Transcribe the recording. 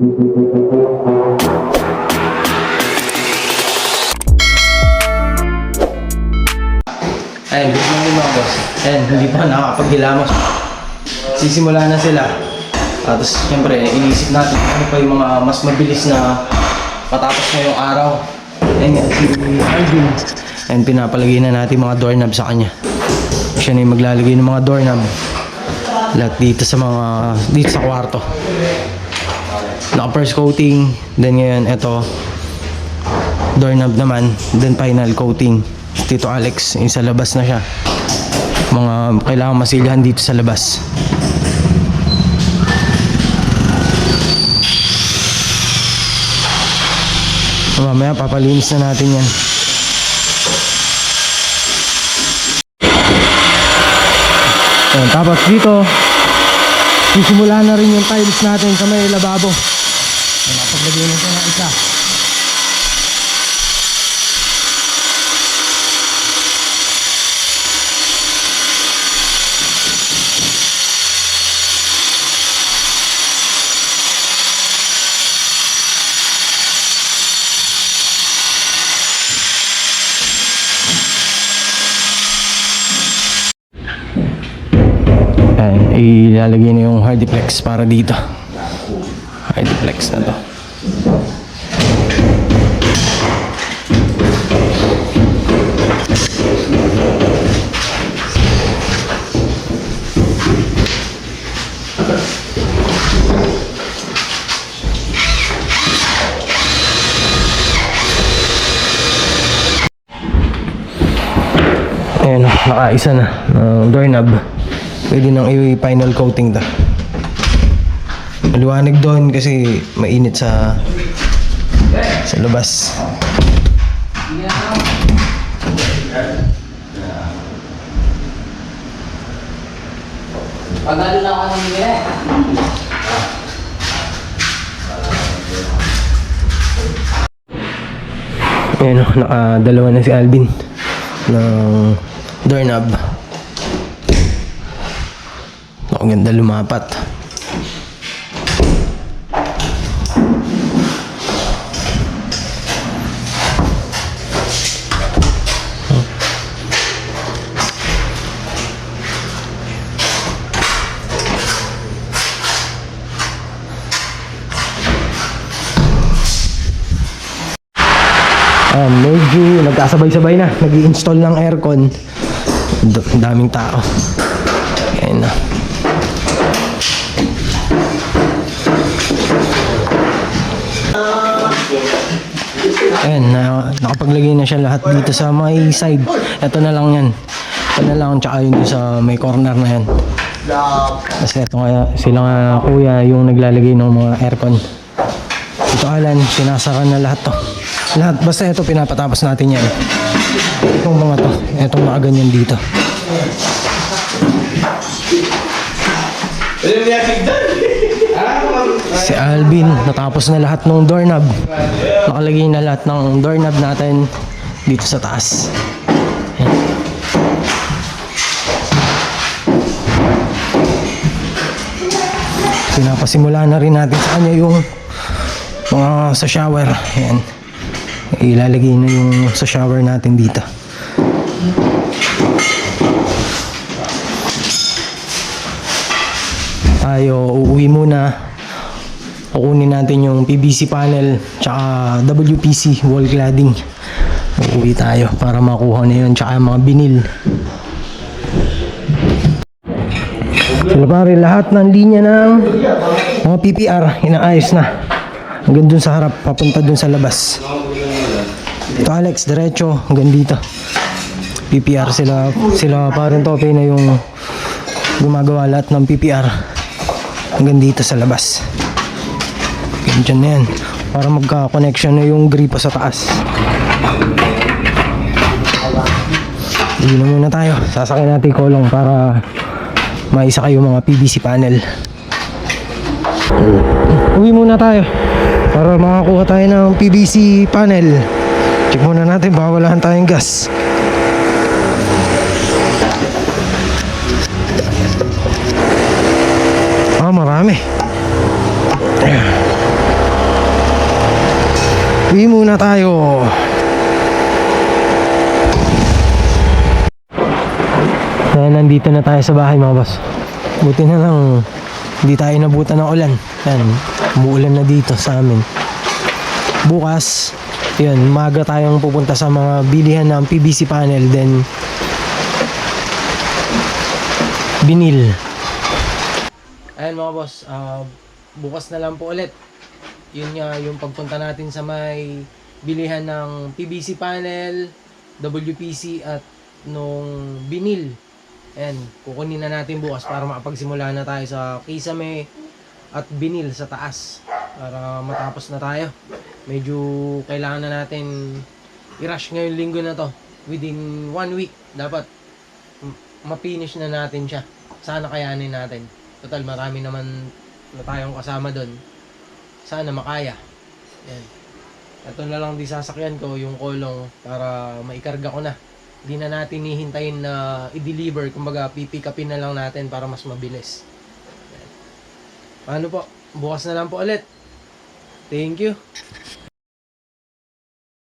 Ayun, good morning mga boss. Ayun, hindi pa nakakapaghilamos. Sisimula na sila. Ah, Tapos, siyempre, inisip natin ano pa yung mga mas mabilis na matapos ngayong araw. Ayun si Alvin. Ayun, pinapalagay na natin mga doorknob sa kanya. Siya na yung maglalagay ng mga doorknob. Lahat dito sa mga, dito sa kwarto. Naka coating, then ngayon, ito, doorknob naman, then final coating. Tito Alex, yung sa labas na siya. Mga kailangan masilyahan dito sa labas. Mamaya papalinis na natin yan. Ayan, tapos dito, sisimula na rin yung tiles natin sa may lababo. Ayan, napaglagay na siya ng isa. Ilalagay na yung hardiplex para dito. Hardiplex na to. Ayan, nakaisa na ng doorknob. Pwede nang i-final coating to. Maliwanag doon kasi mainit sa sa labas. Pagalo na ako ng bibili. Ayan o, nakadalawa na si Alvin ng doorknob. Ang ganda lumapat. Um, medyo nagkasabay-sabay na. nag install ng aircon. D- daming tao. Ayan na. Ayan, na, nakapaglagay na siya lahat dito sa may side. Ito na lang yan. Ito na lang, tsaka yun sa may corner na yan. Kasi ito nga, sila nga kuya yung naglalagay ng mga aircon. Ito Alan, sinasara na lahat to. Lahat, basta ito pinapatapos natin yan. Itong mga to, itong nakaganyan dito. Si Alvin, natapos na lahat ng doorknob. Nakalagay na lahat ng doorknob natin dito sa taas. Pinapasimula na rin natin sa kanya yung mga sa shower. Yan. Ilalagay na yung sa shower natin dito. Tayo uuwi muna. Kukunin natin yung PVC panel tsaka WPC wall cladding. Uuwi tayo para makuha na yun tsaka mga binil. Sila pare, lahat ng linya ng mga PPR, inaayos na. Hanggang dun sa harap, papunta dun sa labas. Ito Alex, diretso, hanggang dito. PPR sila, sila parang tope na yung gumagawa lahat ng PPR. Hanggang dito sa labas. Hanggang dyan na yan. Para magka-connection na yung gripo sa taas. Hindi na muna tayo. Sasakay natin kolong para maisa kayo mga PVC panel. Uwi muna tayo para makakuha tayo ng PVC panel. Check muna natin baka wala tayong gas. Ah, marami. Uwi muna tayo. Ayan, nandito na tayo sa bahay mga boss. Buti na lang, hindi tayo nabutan ng ulan. Yan, umuulan na dito sa amin. Bukas, yun, maga tayong pupunta sa mga bilihan ng PVC panel, then binil. Ayan mga boss, ah, bukas na lang po ulit. Yun nga yung pagpunta natin sa may bilihan ng PVC panel, WPC at nung binil. Ayan, kukunin na natin bukas para makapagsimula na tayo sa kisame at binil sa taas para matapos na tayo. Medyo kailangan na natin i-rush ngayong linggo na to. Within one week, dapat ma-finish na natin siya. Sana kayanin natin. Total, marami naman na tayong kasama doon. Sana makaya. Yan. Ito na lang di sasakyan ko, yung kolong, para maikarga ko na. Hindi na natin hihintayin na i-deliver. Kumbaga, pipick upin na lang natin para mas mabilis. Yan. Paano po? Bukas na lang po ulit. Thank you.